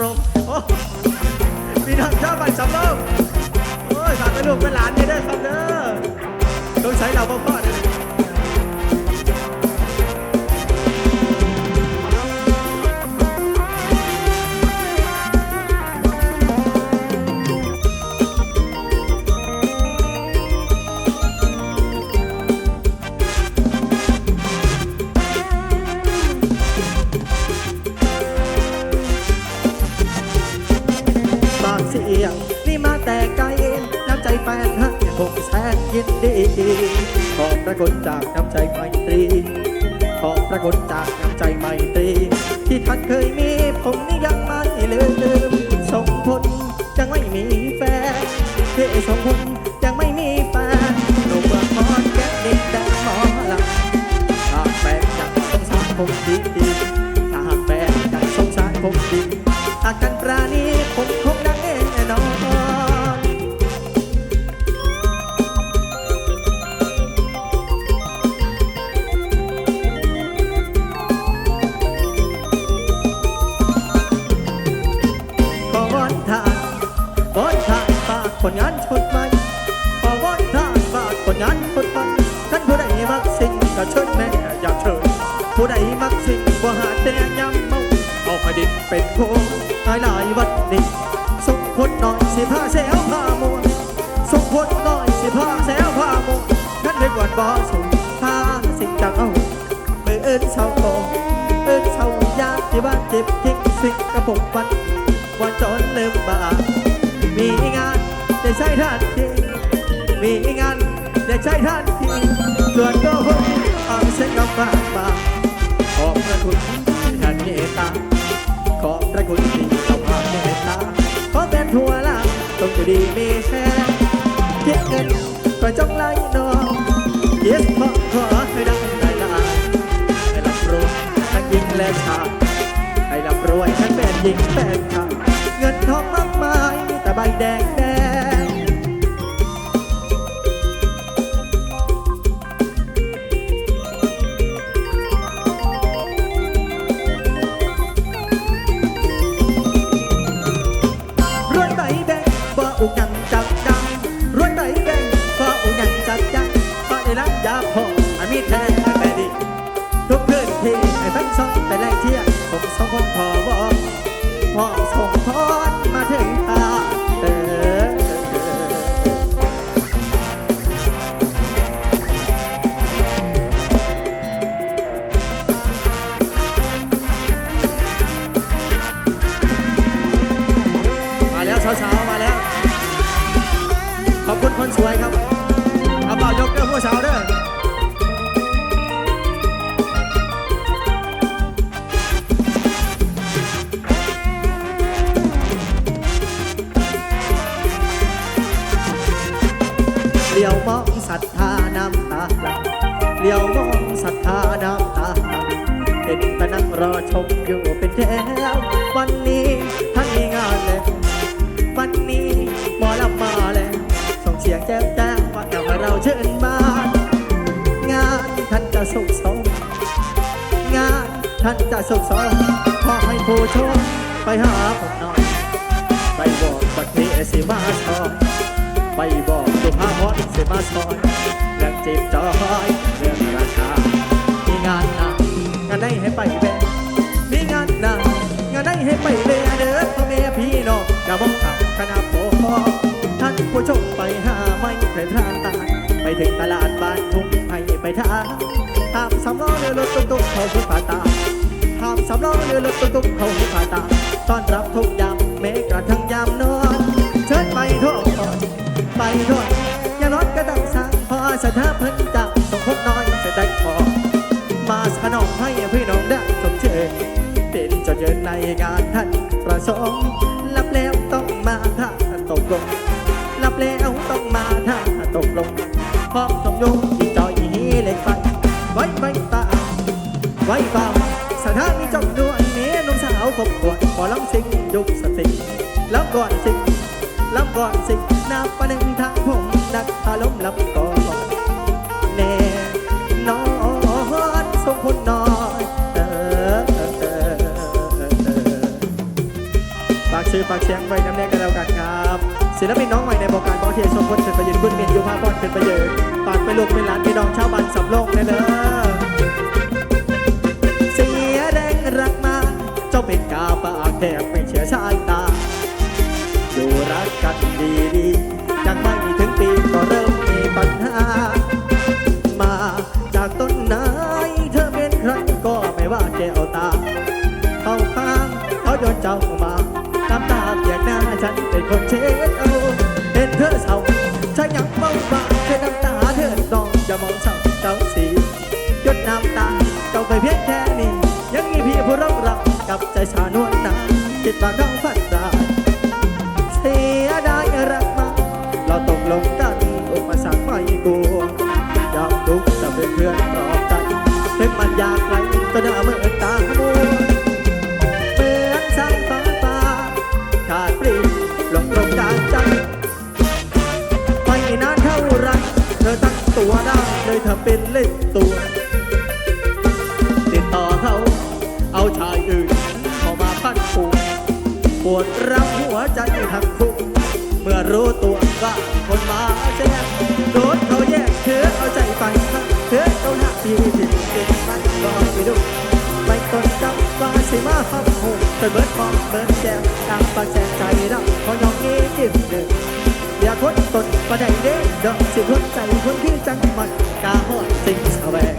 รมพี่น้องชาวบ้านสำเริงโอ้ยฝากไปลูกเป็นหลานนี่เด้อครับเด้อต้องใช้เราพ่อพ่ ขอบพระคุณจากน้ำใจไมตรี ขอบพระคุณจากน้ำใจไมตรี ที่ท่านเคยมีผมนี่ยังไม่ลืมลืมส่งผลยังไม่มีแฟนเท่ส่งผลยังไม่มีแฟนหนุ่มเมืองมอนแก้ดินแดงหมอลำถ้าแฟนอยากสงสารผมดีดีถ้าแฟนอยากสงสารผมดีหากกันปราณีผมคงางากผลงานชดไว้ขอวอนทางฝากผลงานชดไว้ท่านผู้ใดมักสิ่งก็เชิญแม่อยากเชิญผู้ใดมักสิ่งบ่หาแต่ยำเมาเอาไปดินเป็นโพหลายหลายวันนี้ส่งคนหน่อยสิผ้าแซวผ้ามวนส่งคนหน่อยสิผ้าแซวผ้ามวนท่นได้กวนบ่ส่งผ้าสิ่งจากเอาเมื่อเอิ้นเศร้าโตเอิ้นเศร้ายากที่บ้านเจ็บทิ้งสิ่งกระผมวันวันจนลืมบามีงาน ได้ใช้ท่านทีมีงานได้ใช้ท่านทีส่วนตัวผมเอาเส้นกับฝากมาขอบพระคุณที่านเมตตาขอบพระคุณที่ต้องมาเมตตาขอเป็นทั่วลาต้องอยู่ดีมีแค่เก็บเงินก็จงไล่นองเย็บขอขอให้ดังได้ลาให้รับรู้ทั้งยิงและชาติให้ร่ำรวยทั้งเป็นหญิงเป็นชายเงินทองมากมายแต่ใบแดง พอส่ เลี้ยวมองศรัทธาน้ำตาไหลเลี้ยวมองศรัทธาน้ำตาไหลเห็นต่นั่งรอชมอยู่เป็นแถววันนี้ท่านมีงานแล้ววันนี้หมอลำมาแล้วส่งเสียงแจ้วแจ้งว่าแต่ว่าเราเชิญมางานท่านจะสุขสมงานท่านจะสุขสมขอให้ผู้ชมไปหาผมหน่อยไปบอกบัดนี้สิมาชอยไปบอก สุภาพรสิมาซอยเรื่องจีบจอยเรื่องราคามีงานหนักงานได้ให้ไปแบกมีงานหนักงานได้ให้ไปแบกเด้อพ่อแม่พี่น้องอย่ามองต่ำขนาดโพอท่านผู้ชมไปหาไม่ไปพรานตาไปถึงตลาดบ้านทุ่งให้ไปทางตามสำล้อเรือรถตุ๊กๆเขาผู้ผ่าตาห้ามสำรอเรือรถตุ๊กๆเขาหูขาตาต้อนรับทุกยามแม้กระทั่งยามนอน งานท่านประสงค์รับแล้วต้องมาถ้าตกลงรับแล้วต้องมาถ้าตกลงพร้อมต้องยงอีจอยอีฮีเล็กไปไว้ไว้ตาไว้ฟังสถานีจำนวนเมนุ่มสาวคบขวดขอลำสิงยุกสติลำก่อนสิงลำก่อนสิงนับประหนึ่งทางผมนักอารมณ์ลำก่อนแน่นอนสมพลน้อ กชื่อฝากเสียงไว้น้ำแน่กันแล้วกันครับศิลปินน้องใหม่ในวงการบอลเทียชมพลเป็นประยืนบุญเมียนยูพาบอลเป็นประยืนฝากไปลูกเป็นหลานพี่น้องชาวบ้านสำโรงเลยเด้อเสียแรงรักมาเจ้าเป็นกาปากแทบไม่เชื่อชายตาอยู่รักกันดีดีๆยังไม่ถึงปีก็เริ่มมีปัญหา มาจากต้นไหนเธอเป็นใครก็ไม่ว่าแก้วตาเข้าข้างเขาโยนเจ้า คิดว่าเขาฝันด้เสียดายรักมาเราตกลงกันอุปสรรคไม่กลัวยอมทุกข์จะเป็นเพื่อนปลอบใจถึงมันยากไกลก็หน้าเมื่อตามัวเหมือนสายฟ้าฟ้าขาดปลีหลงตรงกลางใจไม่นานเท่าไรเธอตั้งตัวได้เลยเธอเป็นเล่นตัวาวหัวใจทั้งคู่เมื่อรู้ตัวว่าคนมาแจ้งโดนเขาแยกเธอเอาใจไปทั้งเธอเขาหน้าที่ที่เป็นมันก็ไม่ดูไม่ต้นจำว่าสิมาฟังหูเธอเบิดมองเบิดแจงตามปากแจงใจเราพอยองเงี้ยิ้มหนึ่งอย่าทนตนประได้เด้ดอกสิทนใจคนที่จังมันกาหอดสิ่งแสวง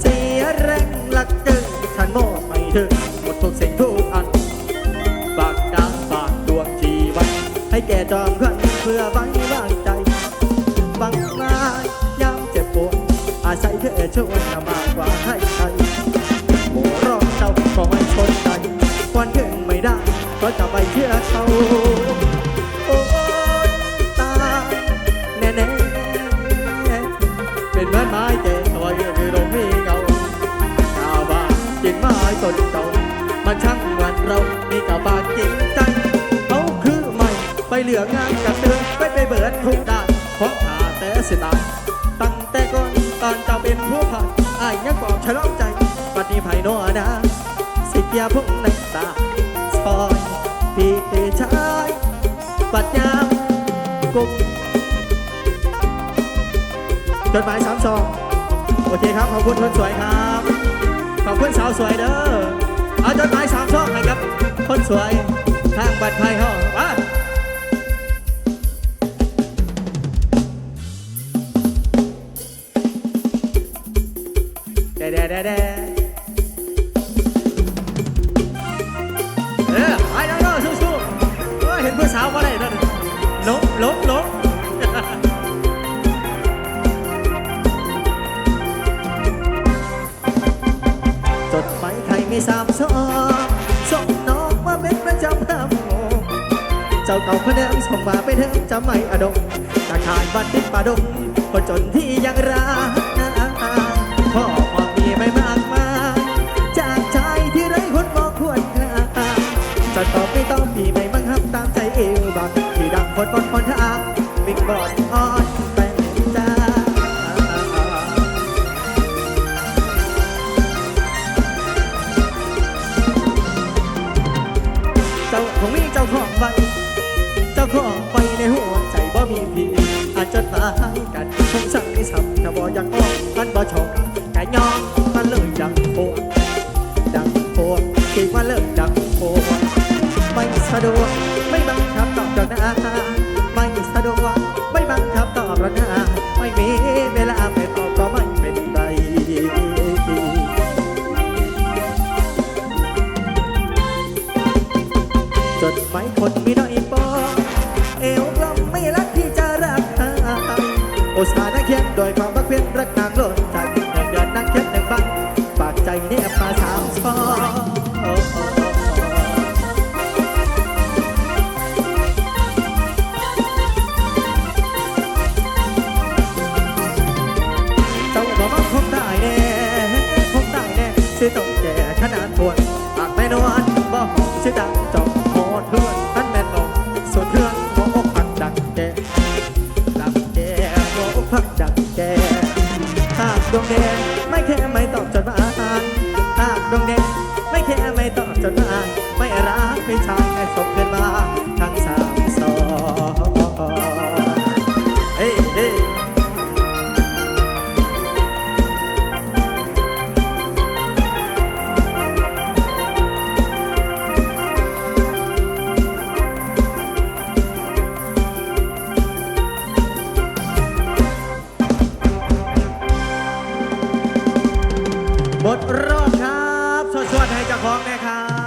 เสียแรงหลักเกินฉันมอไม่ถึงหมดทุกสิ่งทุก แก่จอมขวัญเพื่อไว้วางใจฟังมายามเจ็บปวดอาศัยเธอช่วยมากกว่าให้ใครโมร้องเจ้าขอให้ชนใจวันเกินไม่ได้ก็จะไปเชื่อเขาโอ้ตายแน่เป็นเหมือนไม้แก่ตัวยืนอยู่ตรงนี้เงาชาวบ้านกินไม้ต้นเก่ามันช่างหวันเรามีกาบานจริ เหลืองานกับเตือนไปไปเบิดทุกด้านเพราะขาแต่สิตาตั้งแต่ก่อนตอนเจ้าเป็นผู้ผ่านอายยังบอกฉลองใจปัดนี้ไผ่โนอาดาสิเกียพุ่งในตาซอยพี่เตชายปัดยามกุมจดหมายสามสองโอเคครับ ขอบคุณคนสวยครับ ขอบคุณสาวสวยเด้อเอาจดหมายสามช่องให้ครับ คนสวยทางบัตรไทยห้อง ดดดเออไปแล้วเด้อสู้ๆเออเห็นผู้สาวก็ได้เด้อหลงหลงหลงจดหมายไทยมีสามซองส่งน้องมาเป็นประจำทำโงเจ้าเก่าคนเดิมส่งมาไปเถิงจะไม่อดงตาขายบัตรติดป่าดงคนจนที่ยังรัก ดคนบนคนทางวิ่งบอดออนแต่จ้าเจ้าของมีเจ้าของไป เจ้าของไปในหัวใจบ่มีพี่อาจจะตาย คนมีน้อยปอเอวกลมไม่รักที่จะรักเธอโอสาหนักเขียนโดยความรักเพียนรักนางล้น พักจากดังแกหากดวงแดงไม่แค่ไม่ตอบจดหมายหากดวงแดงไม่แค่ไม่ตอบจดหมายไม่รักไม่ชายแค่